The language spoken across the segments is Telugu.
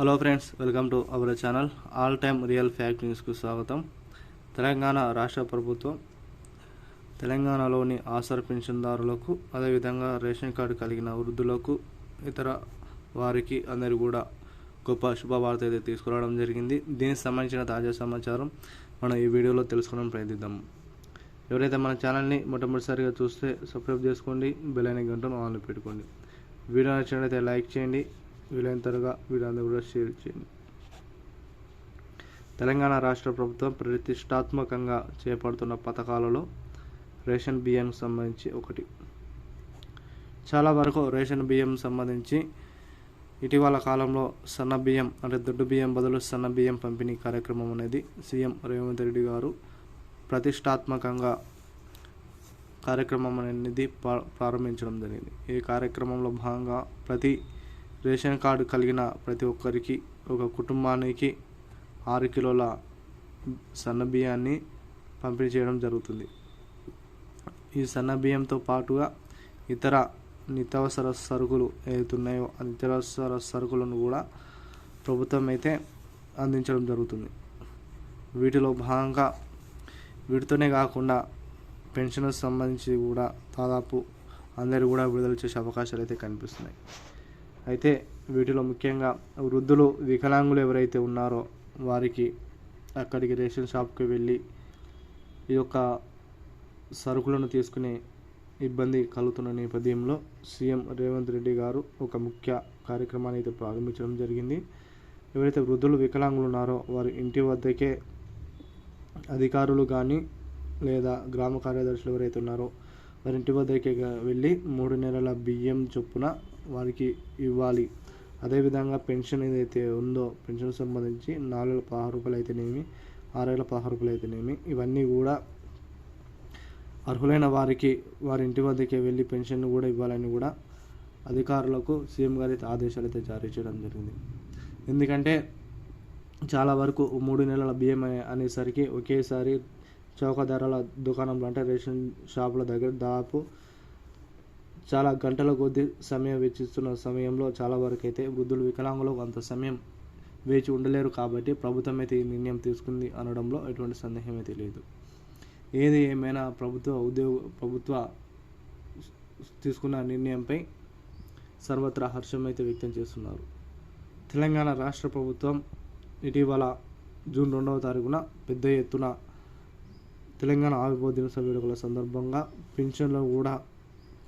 Hello friends welcome to our channel all time real fact న్యూస్కు స్వాగతం. తెలంగాణ రాష్ట్ర ప్రభుత్వం తెలంగాణలోని ఆసర్ పెన్షన్దారులకు అదేవిధంగా రేషన్ కార్డు కలిగిన వృద్ధులకు ఇతర వారికి అందరు కూడా గొప్ప శుభవార్త అయితే తీసుకురావడం జరిగింది. దీనికి సంబంధించిన తాజా సమాచారం మనం ఈ వీడియోలో తెలుసుకోవడం ప్రయత్నిద్దాం. ఎవరైతే మన ఛానల్ని మొట్టమొదటిసారిగా చూస్తే సబ్స్క్రైబ్ చేసుకోండి బెల్ అనే గంటను ఆన్లో పెట్టుకోండి. వీడియో నచ్చినట్లయితే లైక్ చేయండి వీలైన త్వరగా వీరందరూ కూడా షేర్ చేయండి. తెలంగాణ రాష్ట్ర ప్రభుత్వం ప్రతిష్టాత్మకంగా చేపడుతున్న పథకాలలో రేషన్ బియ్యం సంబంధించి ఒకటి. చాలా వరకు రేషన్ బియ్యం సంబంధించి ఇటీవల కాలంలో సన్న బియ్యం అంటే దొడ్డు బియ్యం బదులు సన్న బియ్యం పంపిణీ కార్యక్రమం అనేది సీఎం రేవంత్ రెడ్డి గారు ప్రతిష్టాత్మకంగా కార్యక్రమం అనేది ప్రా- ప్రారంభించడం జరిగింది. ఈ కార్యక్రమంలో భాగంగా ప్రతి రేషన్ కార్డు కలిగిన ప్రతి ఒక్కరికి ఒక కుటుంబానికి ఆరు కిలోల సన్న బియ్యాన్ని పంపిణీ చేయడం జరుగుతుంది. ఈ సన్న బియ్యంతో పాటుగా ఇతర నిత్యావసర సరుకులు ఏవైతున్నాయో ఆ నిత్యావసర సరుకులను కూడా ప్రభుత్వం అయితే అందించడం జరుగుతుంది. వీటిలో భాగంగా వీటితోనే కాకుండా పెన్షన్కు సంబంధించి కూడా దాదాపు అందరు కూడా విడుదల చేసే అవకాశాలు అయితే కనిపిస్తున్నాయి. అయితే వీటిలో ముఖ్యంగా వృద్ధులు వికలాంగులు ఎవరైతే ఉన్నారో వారికి అక్కడికి రేషన్ షాప్కి వెళ్ళి ఈ యొక్క సరుకులను తీసుకునే ఇబ్బంది కలుగుతున్న నేపథ్యంలో సీఎం రేవంత్ రెడ్డి గారు ఒక ముఖ్య కార్యక్రమాన్ని అయితే ప్రారంభించడం జరిగింది. ఎవరైతే వృద్ధులు వికలాంగులు ఉన్నారో వారి ఇంటి వద్దకే అధికారులు కానీ లేదా గ్రామ కార్యదర్శులు ఎవరైతే ఉన్నారో వారి ఇంటి వద్దకే వెళ్ళి మూడు నెలల బియ్యం చొప్పున వారికి ఇవ్వాలి. అదేవిధంగా పెన్షన్ ఏదైతే ఉందో పెన్షన్ సంబంధించి నాలుగు వేల పదహారు రూపాయలు అయితేనేమి ఆరు వేల పదహారు రూపాయలు అయితేనేమి ఇవన్నీ కూడా అర్హులైన వారికి వారి ఇంటి వద్దకే వెళ్ళి పెన్షన్ కూడా ఇవ్వాలని కూడా అధికారులకు సీఎం గారి అయితే ఆదేశాలు అయితే జారీ చేయడం జరిగింది. ఎందుకంటే చాలా వరకు మూడు నెలల బియ్యం అనేసరికి ఒకేసారి చౌక ధరల దుకాణంలో అంటే రేషన్ షాపుల దగ్గర దాదాపు చాలా గంటల కొద్ది సమయం వెచ్చిస్తున్న సమయంలో చాలా వరకు అయితే వృద్ధులు వికలాంగులు అంత సమయం వేచి ఉండలేరు కాబట్టి ప్రభుత్వం అయితే ఈ నిర్ణయం తీసుకుంది అనడంలో ఎటువంటి సందేహం అయితే లేదు. ఏది ఏమైనా ప్రభుత్వ ఉద్యోగ ప్రభుత్వ తీసుకున్న నిర్ణయంపై సర్వత్రా హర్షం అయితే వ్యక్తం చేస్తున్నారు. తెలంగాణ రాష్ట్ర ప్రభుత్వం ఇటీవల జూన్ రెండవ తారీఖున పెద్ద ఎత్తున తెలంగాణ ఆవిర్భావ దినోత్సవ వేడుకల సందర్భంగా పింఛన్లు కూడా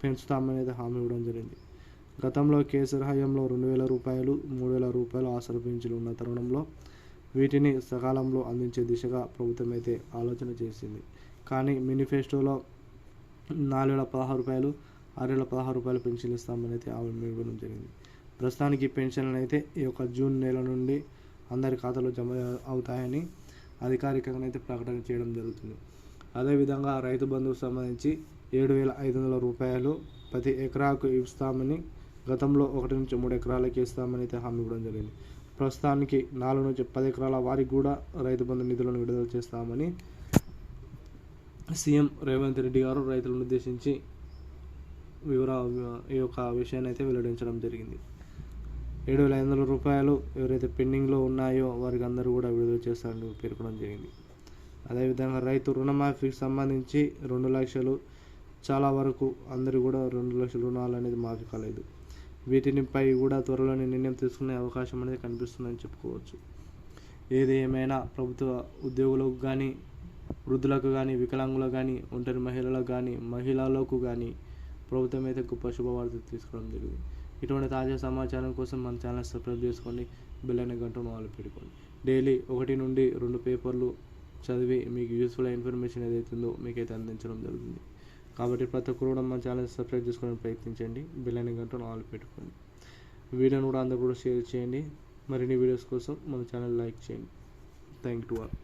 పెంచుతామనేది హామీ ఇవ్వడం జరిగింది. గతంలో కేసీఆర్ హయాంలో రెండు వేల రూపాయలు మూడు వేల రూపాయలు ఆసర పెంచులు ఉన్న తరుణంలో వీటిని సకాలంలో అందించే దిశగా ప్రభుత్వం అయితే ఆలోచన చేసింది. కానీ మేనిఫెస్టోలో నాలుగు వేల పదహారు రూపాయలు ఆరు వేల పదహారు రూపాయలు పెన్షన్ ఇస్తామని అయితే హామీ ఇవ్వడం జరిగింది. ప్రస్తుతానికి పెన్షన్లు అయితే ఈ యొక్క జూన్ నెల నుండి అందరి ఖాతాలో జమ అవుతాయని అధికారికంగా అయితే ప్రకటన చేయడం జరుగుతుంది. అదేవిధంగా రైతు బంధువుకు సంబంధించి ఏడు వేల ఐదు వందల రూపాయలు ప్రతి ఎకరాకు ఇస్తామని గతంలో ఒకటి నుంచి మూడు ఎకరాలకి ఇస్తామని అయితే హామీ ఇవ్వడం జరిగింది. ప్రస్తుతానికి నాలుగు నుంచి పది ఎకరాల వారికి కూడా రైతు బంధు నిధులను విడుదల చేస్తామని సీఎం రేవంత్ రెడ్డి గారు రైతులను ఉద్దేశించి వివర ఈ యొక్క విషయాన్ని అయితే వెల్లడించడం జరిగింది. ఏడు వేల ఐదు వందల రూపాయలు ఎవరైతే పెండింగ్లో ఉన్నాయో వారికి అందరూ కూడా విడుదల చేస్తారని పేర్కొనడం జరిగింది. అదేవిధంగా రైతు రుణమాఫీకి సంబంధించి రెండు లక్షలు చాలా వరకు అందరూ కూడా రెండు లక్షల రుణాలు అనేది మాఫీ కాలేదు. వీటినిపై కూడా త్వరలోనే నిర్ణయం తీసుకునే అవకాశం అనేది కనిపిస్తుందని చెప్పుకోవచ్చు. ఏది ఏమైనా ప్రభుత్వ ఉద్యోగులకు కానీ వృద్ధులకు కానీ వికలాంగులకు కానీ ఒంటరి మహిళలకు కానీ మహిళలకు కానీ ప్రభుత్వం అయితే గొప్ప శుభవార్త తీసుకోవడం జరిగింది. ఇటువంటి తాజా సమాచారం కోసం మన ఛానల్ సబ్స్క్రైబ్ చేసుకోండి బెల్ అనే గంటను వాళ్ళు పెట్టుకోండి. డైలీ ఒకటి నుండి రెండు పేపర్లు చదివి మీకు యూస్ఫుల్ ఇన్ఫర్మేషన్ ఏదైతుందో ఉందో మీకైతే అందించడం జరుగుతుంది. కాబట్టి ప్రతి ఒక్కరు కూడా మన ఛానల్ సబ్స్క్రైబ్ చేసుకోవడానికి ప్రయత్నించండి. బెల్ అనే గంటను ఆల్ పెట్టుకోండి. వీడియోను కూడా అందరు కూడా షేర్ చేయండి. మరిన్ని వీడియోస్ కోసం మన ఛానల్ లైక్ చేయండి. Thank you all